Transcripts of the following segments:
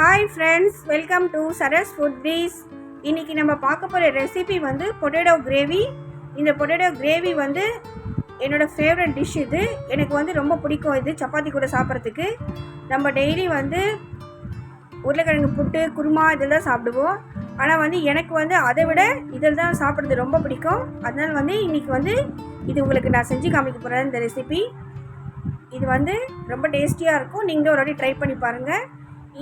Hi friends welcome to Saras food piece இன்றைக்கி நம்ம பார்க்க போகிற ரெசிபி வந்து பொட்டேட்டோ கிரேவி இந்த பொட்டேட்டோ கிரேவி வந்து என்னோடய ஃபேவரட் டிஷ் இது. எனக்கு வந்து ரொம்ப பிடிக்கும் இது சப்பாத்தி கூட சாப்பிட்றதுக்கு. நம்ம டெய்லி வந்து உருளைக்கிழங்கு புட்டு குருமா இதெல்லாம் சாப்பிடுவோம். ஆனால் வந்து எனக்கு வந்து அதை விட இதில் தான் சாப்பிட்றது ரொம்ப பிடிக்கும். அதனால் வந்து இன்றைக்கி வந்து இது உங்களுக்கு நான் செஞ்சு காமிக்க போகிறேன் இந்த ரெசிபி இது வந்து ரொம்ப டேஸ்டியாக இருக்கும். நீங்களும் ஒரு வாட்டி ட்ரை பண்ணி பாருங்கள்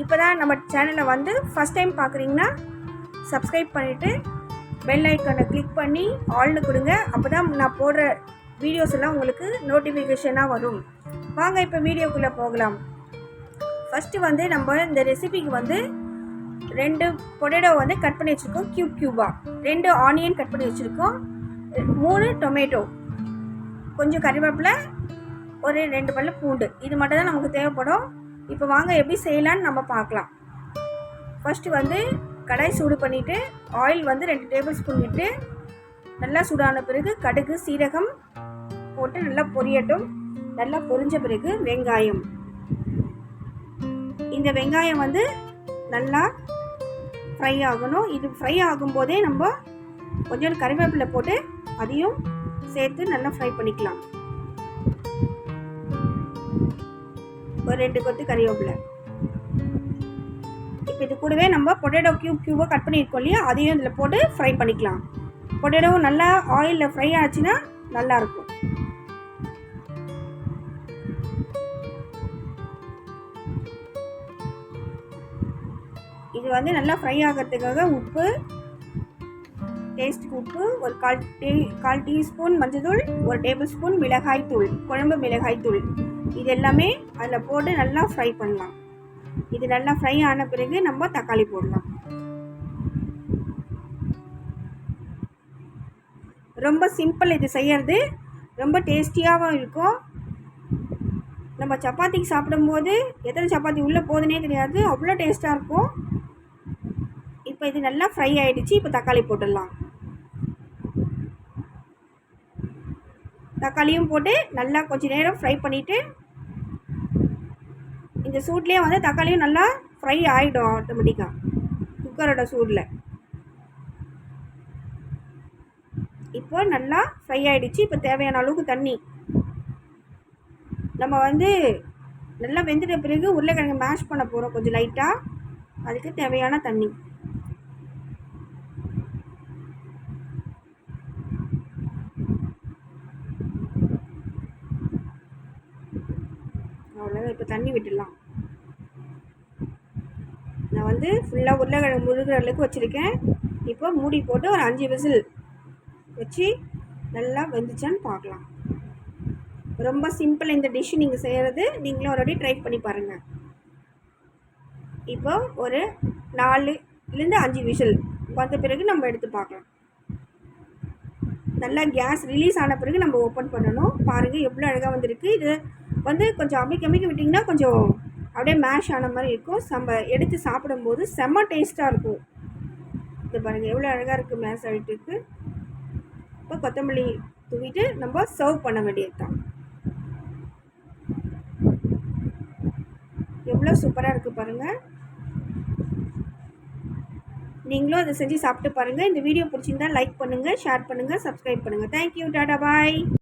இப்போ தான் நம்ம சேனலை வந்து ஃபஸ்ட் டைம் பார்க்குறீங்கன்னா சப்ஸ்கிரைப் பண்ணிவிட்டு பெல் ஐக்கானை கிளிக் பண்ணி ஆல்னு கொடுங்க. அப்போ தான் நான் போடுற வீடியோஸ் எல்லாம் உங்களுக்கு நோட்டிஃபிகேஷனாக வரும். வாங்க இப்போ வீடியோக்குள்ளே போகலாம். ஃபஸ்ட்டு வந்து நம்ம இந்த ரெசிபிக்கு வந்து ரெண்டு பொட்டேட்டோ வந்து கட் பண்ணி வச்சுருக்கோம் க்யூப் க்யூபாக ரெண்டு ஆனியன் கட் பண்ணி வச்சுருக்கோம் மூணு டொமேட்டோ கொஞ்சம் கறிவேப்பிலை ஒரு ரெண்டு பல்லு பூண்டு. இது மட்டும் தான் நமக்கு தேவைப்படும். இப்போ வாங்க எப்படி செய்யலான்னு நம்ம பார்க்கலாம். ஃபஸ்ட்டு வந்து கடாய் சூடு பண்ணிவிட்டு ஆயில் வந்து ரெண்டு டேபிள் ஸ்பூன் விட்டு நல்லா சூடான பிறகு கடுகு சீரகம் போட்டு நல்லா பொரியட்டும். நல்லா பொரிஞ்ச பிறகு வெங்காயம். இந்த வெங்காயம் வந்து நல்லா ஃப்ரை ஆகணும். இது ஃப்ரை ஆகும்போதே நம்ம கொஞ்சம் கறிவேப்பிலை போட்டு அதையும் சேர்த்து நல்லா ஃப்ரை பண்ணிக்கலாம். ஒரு ரெண்டு கொத்து கறிவேப்பிலை. இப்போ இது கூடவே நம்ம பொட்டேட்டோ க்யூப் க்யூபாக கட் பண்ணியிருக்கோம் இல்லையா? அதையும் இதில் போட்டு ஃப்ரை பண்ணிக்கலாம். பொட்டேட்டோவும் நல்லா ஆயிலில் ஃப்ரை ஆச்சுன்னா நல்லாயிருக்கும். இது வந்து நல்லா ஃப்ரை ஆகிறதுக்காக உப்பு டேஸ்ட்டுக்கு உப்பு ஒரு கால் டீ கால் டீஸ்பூன் மஞ்சள்தூள் ஒரு டேபிள் ஸ்பூன் மிளகாய் தூள் குழம்பு மிளகாய் தூள் இது எல்லாமே அதில் போட்டு நல்லா ஃப்ரை பண்ணலாம். இது நல்லா ஃப்ரை ஆன பிறகு நம்ம தக்காளி போடலாம். ரொம்ப சிம்பிள் இது செய்யறது. ரொம்ப டேஸ்டியாகவும் இருக்கும். நம்ம சப்பாத்திக்கு சாப்பிடும்போது எத்தனை சப்பாத்தி உள்ளே போதுனே தெரியாது. அவ்வளோ டேஸ்ட்டாக இருக்கும். இப்போ இது நல்லா ஃப்ரை ஆகிடுச்சு இப்போ தக்காளி போட்டுடலாம். தக்காளியும் போட்டு நல்லா கொஞ்சம் நேரம் ஃப்ரை பண்ணிவிட்டு இந்த சூட்லேயே வந்து தக்காளியும் நல்லா ஃப்ரை ஆகிடும் ஆட்டோமேட்டிக்காக குக்கரோட சூடில். இப்போ நல்லா ஃப்ரை ஆகிடுச்சு இப்போ தேவையான அளவுக்கு தண்ணி. நம்ம வந்து நல்லா வெந்துட்ட பிறகு உருளைக்கிழங்கு மேஷ் பண்ண போகிறோம் கொஞ்சம் லைட்டாக அதுக்கு தேவையான தண்ணி. அவ்வளோதான் இப்போ தண்ணி விட்டுடலாம். நான் வந்து ஃபுல்லாக உருளைக்கிழங்கு முழுகிற அளவுக்கு வச்சுருக்கேன். இப்போ மூடி போட்டு ஒரு அஞ்சு விசில் வச்சு நல்லா வெந்துச்சான்னு பார்க்கலாம். ரொம்ப சிம்பிள் இந்த டிஷ் நீங்கள் செய்கிறது நீங்களும் ஒரு ட்ரை பண்ணி பாருங்கள் இப்போ ஒரு நாலுலேருந்து அஞ்சு விசில் வந்த பிறகு நம்ம எடுத்து பார்க்கலாம். நல்லா கேஸ் ரிலீஸ் ஆன பிறகு நம்ம ஓப்பன் பண்ணணும். பாருங்கள் எவ்வளோ அழகாக வந்திருக்கு. இது வந்து கொஞ்சம் அமைக்க அமைக்க விட்டிங்கன்னா கொஞ்சம் அப்படியே மேஷ் ஆன மாதிரி இருக்கும். நம்ம எடுத்து சாப்பிடும்போது செம்ம டேஸ்ட்டாக இருக்கும். இது பாருங்கள் எவ்வளோ அழகாக இருக்குது மேஷ் ஆகிட்டு இப்போ கொத்தமல்லி தூவிட்டு நம்ம சர்வ் பண்ண வேண்டியது தான் எவ்வளோ சூப்பராக இருக்குது பாருங்கள் நீங்களும் அதை செஞ்சு சாப்பிட்டு பாருங்கள் இந்த வீடியோ பிடிச்சிருந்தா லைக் பண்ணுங்கள் ஷேர் பண்ணுங்கள் சப்ஸ்கிரைப் பண்ணுங்கள் தேங்க்யூ டாடா பாய்